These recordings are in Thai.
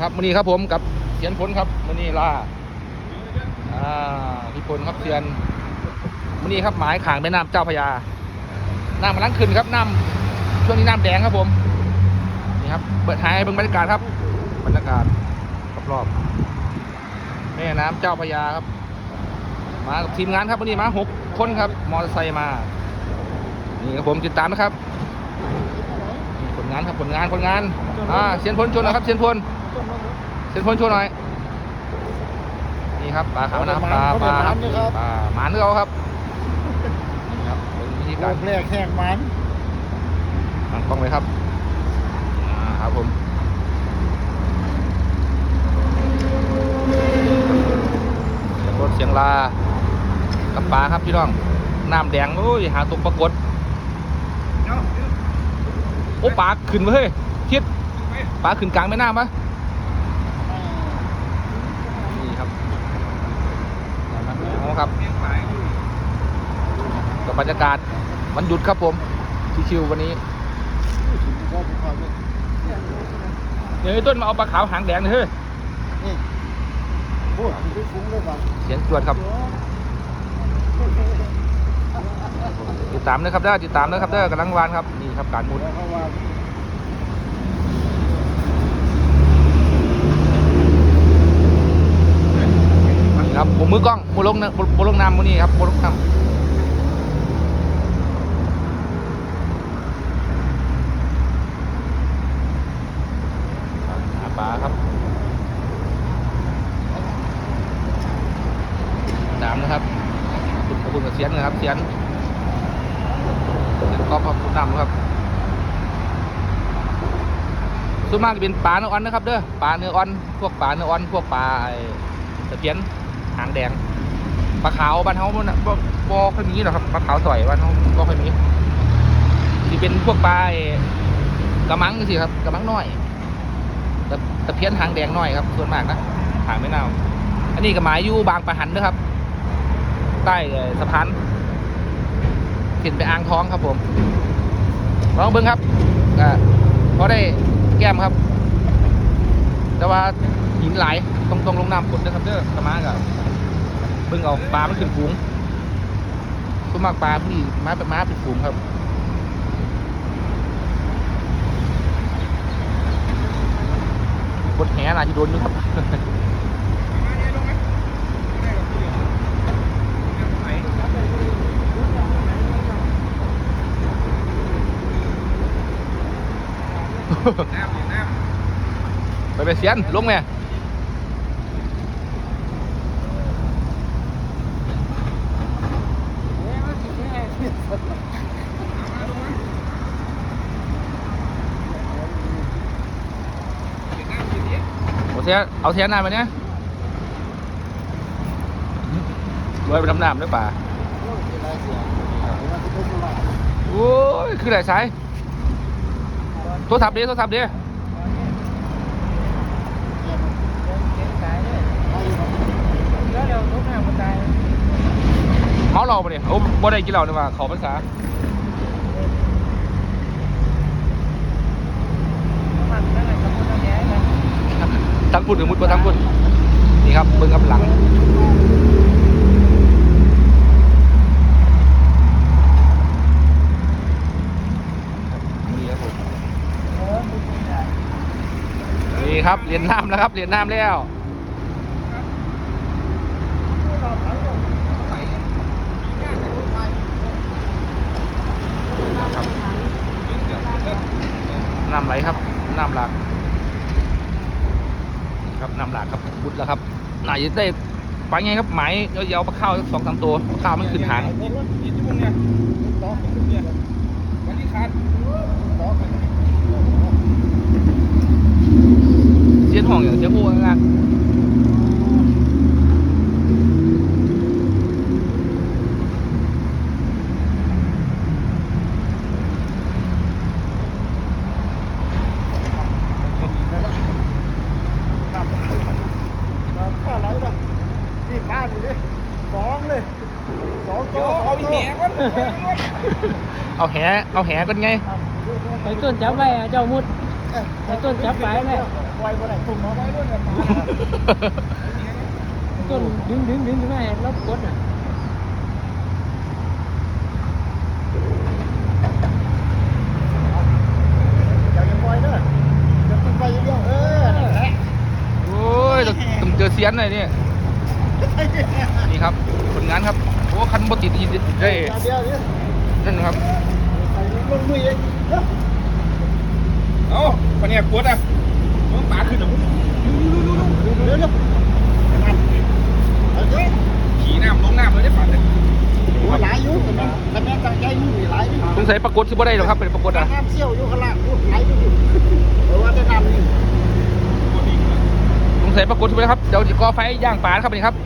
ครับมือนี้ครับผมกับเสียนพลครับมือนี้ล่าอ่าพี่พลครับเสียนมือนี้ครับหมายขางแม่น้ำเจ้าพระยาน้ำกำลังขึ้นครับน้ำช่วงนี้น้ำแดงครับผมนี่ครับเปิดท้ายเบิ่งบรรยากาศครับบรรยากาศรอบๆแม่น้ำเจ้าพระยาครับ มากับทีมงานครับวันนี้มาหกคนครับ มอเตอร์ไซค์มา นี่ครับผมติดตามนะครับผลงานครับผลงานผลงาน อ่าเสียนพลชวนนะครับเสียนพล เสียนพลชวนหน่อย นี่ครับปลาขาวน้ำปลาปลาครับปลาหมานเรือครับนี่ครับเป็นวิธีโลการกแรกแห้งมันตั้งกล้องเลยครับอ่าครับผมเสียงรถเสียงลากับปลาครับพี่น้องน้ำแดงโอ้ยหาตัวปรากฏโอ้ปลาขึ้นเว้ยคิดปลาขึ้นกลางแม่น้ำปะนี่ครับเอา ครับกับบรรยากาศวันหยุดครับผมชิวๆวันนี้เดี๋ยวไอ้ต้นมาเอาปลาขาวหางแดงเฮ้ยนี่งได้บ้างเสียงจวดครับ ติดตามนะครับเด้ติดตามนะครับเด้กำลังวานครับนี่ครับการมุด แล้วเขาว่า นี่ ครับผมมือกล้องมือลงนะมือลงน้ำมือนี่ครับมือลงน้ำปลาครับตามนะครับขอบคุณขอบคุณกับเสียนนะครับเสียนเสียนก็ขอบคุณนำครับส่วนมากจะเป็นปลาเนื้ออ่อนนะครับเด้อปลาเนื้ออ่อน พวกปลาเนื้ออ่อน พวกปลาไอ้ตะเพียน หางแดงปลาขาวบ้านเฮามันน่บ่บ่ค่อยมีหรอกครับปลาขาวสอยบ้านเฮาบ่ค่อยมีที่เป็นพวกปลากระมังสิครับกระมังน้อยตะตะเพี้ยนหางแดงน้อยครับส่วนมากนะหางไม่เน่าอันนี้ก็หมายอยู่บางปะหันนะครับ ใต้สะพานขึ้นไปอ่างท้องครับผมลองเบิ้งครับก็พอได้แก้มครับ แต่ว่าหินไหลายตรงตรงลงน้ำกดนะครับเด้อสมากับ เบิ้งเอาปลามันขึ้นฝูงส่วนมากปลาพี่ม้าเป็นม้าเป็นฝูงครับกดแหน่าจะโดนอยู่ครับไปไปเสียนลงแม่เอาเทียเอาเทียนน้ำไปเนี่ยรวยไปทำน้ำด้วยป่าโอ้ยคือไหนสายโทรศัพท์ดิโทรศัพท์ดิเมาเราปะเนี่ยโอ้บ่ได้กินเหล้านี่ว่าเขาภาษา ทั้งคนหรือมุดบนทั้งพุ่นี่ครับเบิ่งกับหลังนี่ครับผมนี่ครับเรียนน้ำแล้วครับเรียนน้ำแล้วน้ำไหลครับน้ำหลากนี่ครับน้ำหลากครับบุดแล้วครับน่ายได้ไปไงครับหมายยาวๆปลาข้าวสองสามตัวปลาข้าวมันขึ้นหางเสียนห้องอย่างเสียโอ้งาน เอาแหเอาแหกันไงไปต้นจับไว้อะเจ้ามุดไอ้ต้นจับไปเลยไว้บ่ได้ตุ่มเอาไว้ด้วยเนี่ยต้นดึงดึงดึงขึ้นมาให้รถกดอะอย่าอย่าปล่อยเด้ออย่าตุ่มไปอย่างเดียวเออนั่นแหละโอ้ยต้องต้องเจอเสียนหน่อยนี่นี่ครับผลงานครับโอ้คันบติดอีกได้เดี๋ยวเดี๋ยวเดี๋ยวนั่นครับไป ลงมือเองเด้อเอ้าปเนี่ยกดอะมันปาขึ้นอะเดี๋ยวเดี๋ยวนั่นเอาเด้อขี่น้ำลงน้ำเลยได้ปาดเลยหัวหลายอยู่เห็นไหมคะแนนตั้งใจอยู่นี่หลายอยู่สงสัยปรากฏที่บ่ได้หรอกครับเป็นปรากฏอะน้ำเชี่ยวอยู่ข้างล่างอยู่หลายอยู่เออว่าจะนำนี่สงสัยปรากฏที่บ่ได้ครับเดี๋ยวจะก่อไฟย่างปลาครับนี่ครับ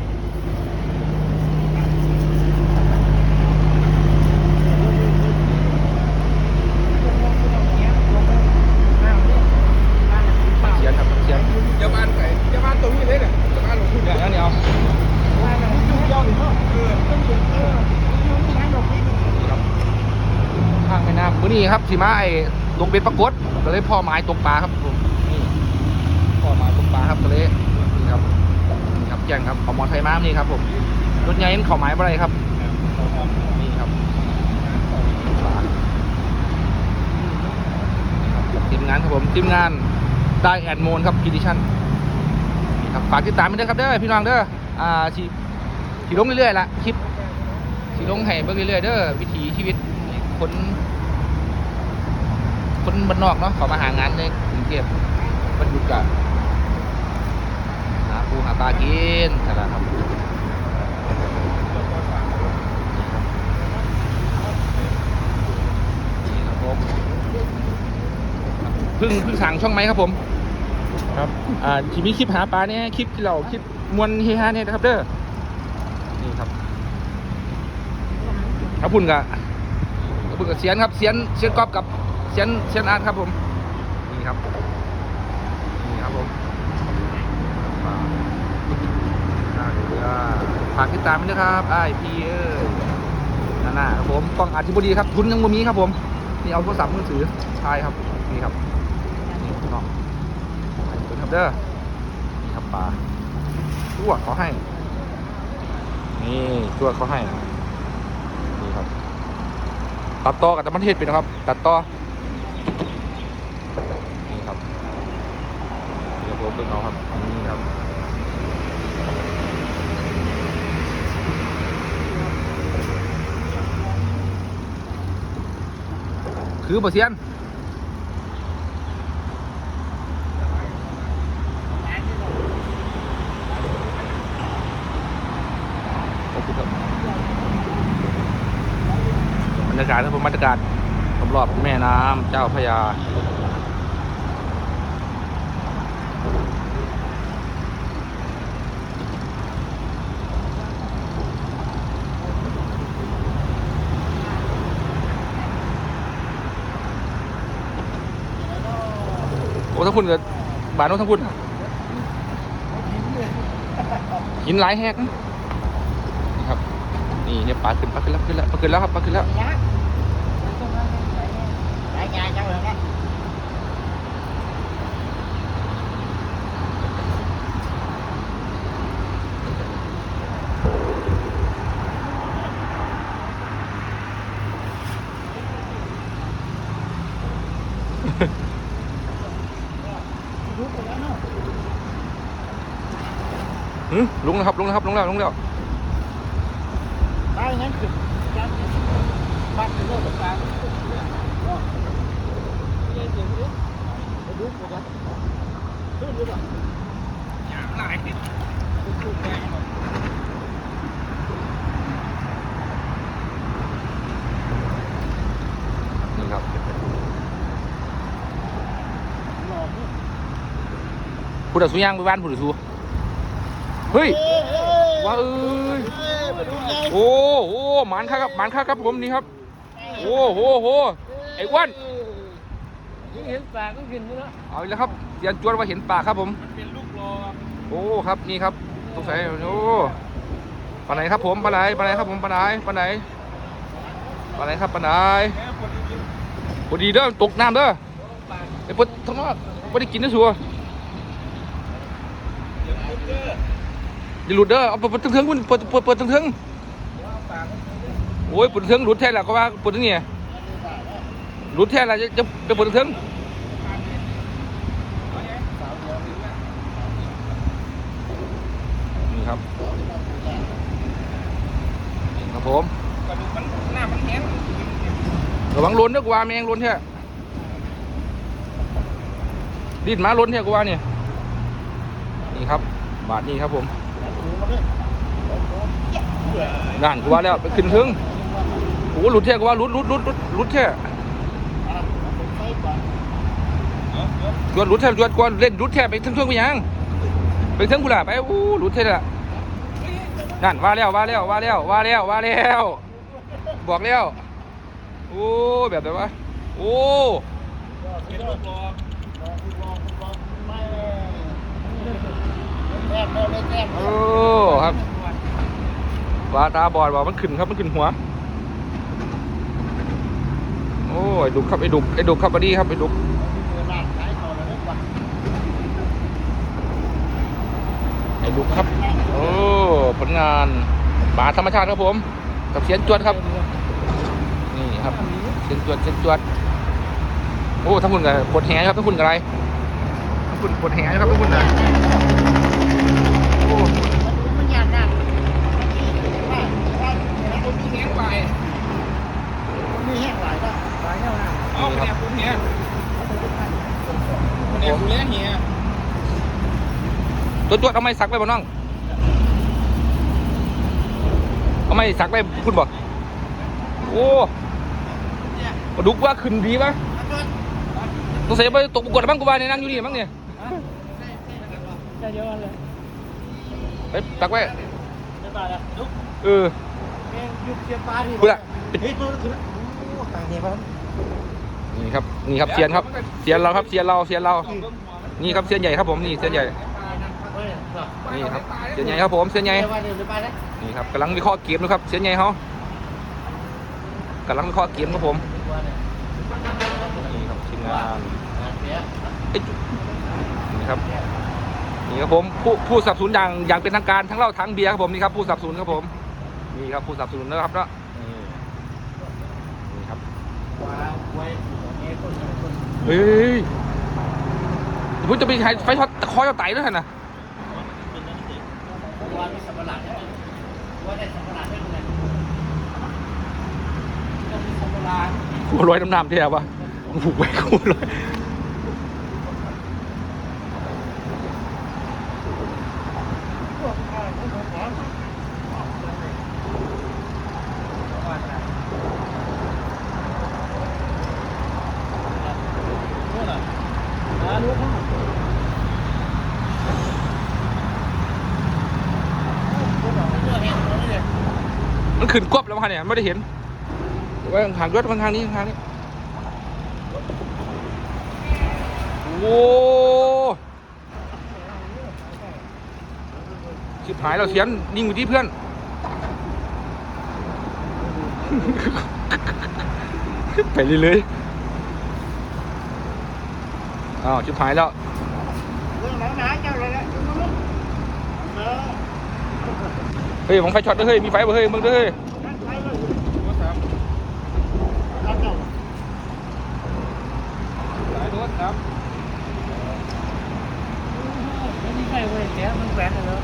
เสียนครับเสียน จะบ้านไหนจะบ้านตรงนี้เลยเนี่ยจะบ้านลงทุน อย่างนั้นเดียว ยุ่งยากอีกเนาะเออต้องเดินเออยุ่งยากดอกนี้ นี่ครับข้างแม่น้ำมื้อนี้ครับ สีมาไอ้ลงเป็นปรากฏก็เลยพ่อไม้ตกปลาครับผมนี่พ่อไม้ตกปลาครับก็เลยนี่ครับนี่ครับแจ้งครับเอามอไซค์มานี่ครับผมรถใหญ่เห็นเขาไม้บ่ไรครับนี่ครับทีมงานครับผมทีมงานได้แอนโมนครับกิดิชั่นนี่ครับฝากติดตามไปด้วยครับเด้อพี่น้องเด้ออ่าชีชีลงเรื่อยๆละคลิปสีลงให้เบิ่งเรื่อยๆเด้อวิถีชีวิตคน คนบ้านนอกเนาะเขามาหางานในกรุงเทพบรรยุกะหาปูหาปลากินนั่นแหละครับนี่ครับผมเพิ่งเพิ่งสั่งช่องไหมครับผม ครับ อ่าที่มีคลิปหาปลาเนี่ยคลิปที่เราคลิปมวนเฮฮาเนี่ยนะครับเด้อ นี่ครับครับพุ่นกะพุ่นกับเสียนครับ เสียนเสียนกอบกับ เสียนเสียนอาร์ตครับผม นี่ครับ นี่ครับผมมาน่าเรือฝากติดตามด้วยนะครับไอพีเออนั่นน่ะครับผมกล้องอาร์ติบดีครับ ทุนยังบ่มีครับผม นี่เอาโทรศัพท์มือถือถ่ายครับ นี่ครับ นี่เนาะอันนี้ครับเด้อ นี่ครับปลาตัวเขาให้ นี่ตัวเขาให้ นี่ครับ ตัดต่อกับธรรมเทศไปนะครับ ตัดต่อ นี่ครับเดี๋ยวผมเพิ่งเอาครับ นี่ครับ คือบ่เซียนขอบคุณครับบรรยากาศครับผมบรรยากาศรอบๆแม่น้ำเจ้าพระยา อ้ทั้งคุณกับบานโน้ทั้งคุณหินหลายแหกนี่ครับ นี่เนี่ยปลาขึ้นปลาขึ้นแล้วขึ้นแล้วปลาขึ้นแล้วครับปลาขึ้นแล้วหลายง ลุงนะครับลุงนะครับลุงแล้วลุงแล้วได้งั้นคือการบ้านเป็นเรื่องของการไปดูกันนะขึ้นหรือเปล่าหลายติดนี่ครับผู้ดัสุย่างไปบ้านผู้ดัสุ เฮ้ยว้าเอ้ยมาดูไงโอ้โหหมันค่าครับหมันค่าครับผมนี่ครับ โอ้โหโหไอ้อ้วนยิ่งเห็นปลาก็กินอยู่แล้วเอาอีกแล้วครับเสียนจวนว่าเห็นปากครับผมเป็นลูกรอโอ้ครับนี่ครับสงสัยโอ้ปลาไหนครับผมปลาไหนปลาไหนครับผมปลาไหนปลาไหนปลาไหนครับปลาไหนแค่คนที่กินพอดีเด้อตกน้ำเด้อปลาไอ้ปวดทั้งนอกไม่ได้กินนะชัวร์ อย่าหลุดเด้อเอาเปวดทั้งเทิงคุณปวดปวดปวดทั้งเทิงโอ้ยปวดทั้งเทิงหลุดแท้แหละก็ว่าปวดทั้งเนี่ยหลุดแท้แหละจะจะจะปวดทั้งเทิงนี่ครับครับผมระดูกมันหน้ามันแห้งระวังล้นเด้อกว่าแมงล้นแท้ดิ้นหมาล้นแท้กว่าเนี่ยนี่ครับ บาทนี้ครับผม นั่นกูว่าแล้วไปขึ้นถึงโอ้โหลุดแท้กูว่าหลุดหลุดหลุดหลุดรุดแท้จวดหลุดแท้จวดกวนเล่นหลุดแท้ไปทั้งช่วงไปยังไปทั้งกูล่ะไปโอ้หลุดแท้ละนั่นว่าแล้วว่าแล้วว่าแล้วว่าแล้วว่าแล้วบอกแล้วโอ้แบบไหนวะโอ้ เป็นลูกหลอกโอ้ครับวาตาบอดว่ามันขึ้นครับมันขึ้นหัว โอ้ไอ้ดุกครับไอ้ดุกไอ้ดุกครับสวัสดีครับไอ้ดุกไอ้ดุกครับ โอ้ผลงานป่าธรรมชาติครับผม กับเสียนจวดครับ นี่ครับเสียนจวดเสียนจวดโอ้ทั้งคุณกับปวดแหงครับทั้งคุณกับอะไรทั้งคุณปวดแหงครับทั้งคุณนะโอ้ มันยากนะคนมีแห้งไปมีแห้งหลายนะหลายแนวนะเอาแผนกผมเฮียแผนกผมเลี้ยงเฮียตัวจวดเอาไม้สักไปบ่น้องเอาไม้สักไปคุณบอกโอ้ปลาดุกว่าขึ้นดีปะต้องเสียไปตกกดบ้างกูว่าเนี่นั่งอยู่นี่มั้งเนี่ยใช่เดียวกันเลย ไปตักไว้ไม่บาดอะลุกเออแม่งยุบเสียปลาดิกูละเฮ้ยตัวคือโอ้ต่างเนี่ยครับนี่ครับนี่ครับเซียนครับเซียนเราครับเซียนเราเซียนเรานี่ครับเซียนใหญ่ครับผมนี่เซียนใหญ่นี่ครับเซียนใหญ่ครับผมเซียนใหญ่ว่าเดี๋ยวจะไปนะนี่ครับกำลังวิเคราะห์เกมนะครับเซียนใหญ่เขากำลังวิเคราะห์เกมครับผมนี่ครับทีมงานเอ้ยนี่ครับ นี่ครับผมผู้ผู้สับสนอย่างอย่างเป็นทางการทั้งเหล้าทั้งเบียร์ครับผมนี่ครับผู้สับสนครับผมนี่ครับผู้สับสนนะครับเนาะนี่นี่ครับเฮ้ยคุณจะไปใช้ไฟช็อตคอยเอาไตด้วยนะว่ามีสัมปะหลังว่าได้สัมปะหลังได้ยังไงต้องมีสัมปะหลังกูร้อยน้ำน้ำเทียบวะมึงผูกไว้กูร้อย อ่ารู้ข้าง มัน ขึ้นกวบแล้วมาเนี่ยไม่ได้เห็นไว้หางรถข้างนี้ข้างนี้โอ้ชิบหายเราเสียนนิ่งอยู่ที่เพื่อน ไปเรื่อยๆอ้าวชิบหายแล้วเรื่องหนังหนาเจ้าเลยแหละเออเฮ้ยมองไฟช็อตด้วยเฮ้ยมีไฟบ่เฮ้ยมึงด้วยเฮ้ย นั่นไปเลย โทรศัพท์ รับเจ้า สายโทรศัพท์ ไม่มีใครเว้ยแกมันแฝงกันแล้ว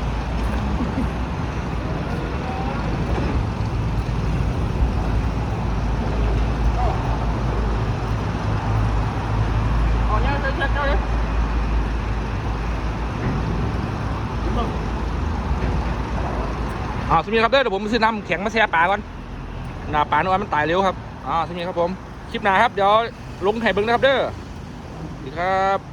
อ๋อเนี่ยเจ้าเจ้าเจ้าเลย มีครับเด้อเดี๋ยวผมไปซื้อน้ำแข็งมาแช่ปลาก่อนหน้าปลาโนวันมันตายเร็วครับอ่าสมีครับผมคลิปหน้าครับเดี๋ยวลงไข่เบิ้งนะครับเด้อสวัสดีครับ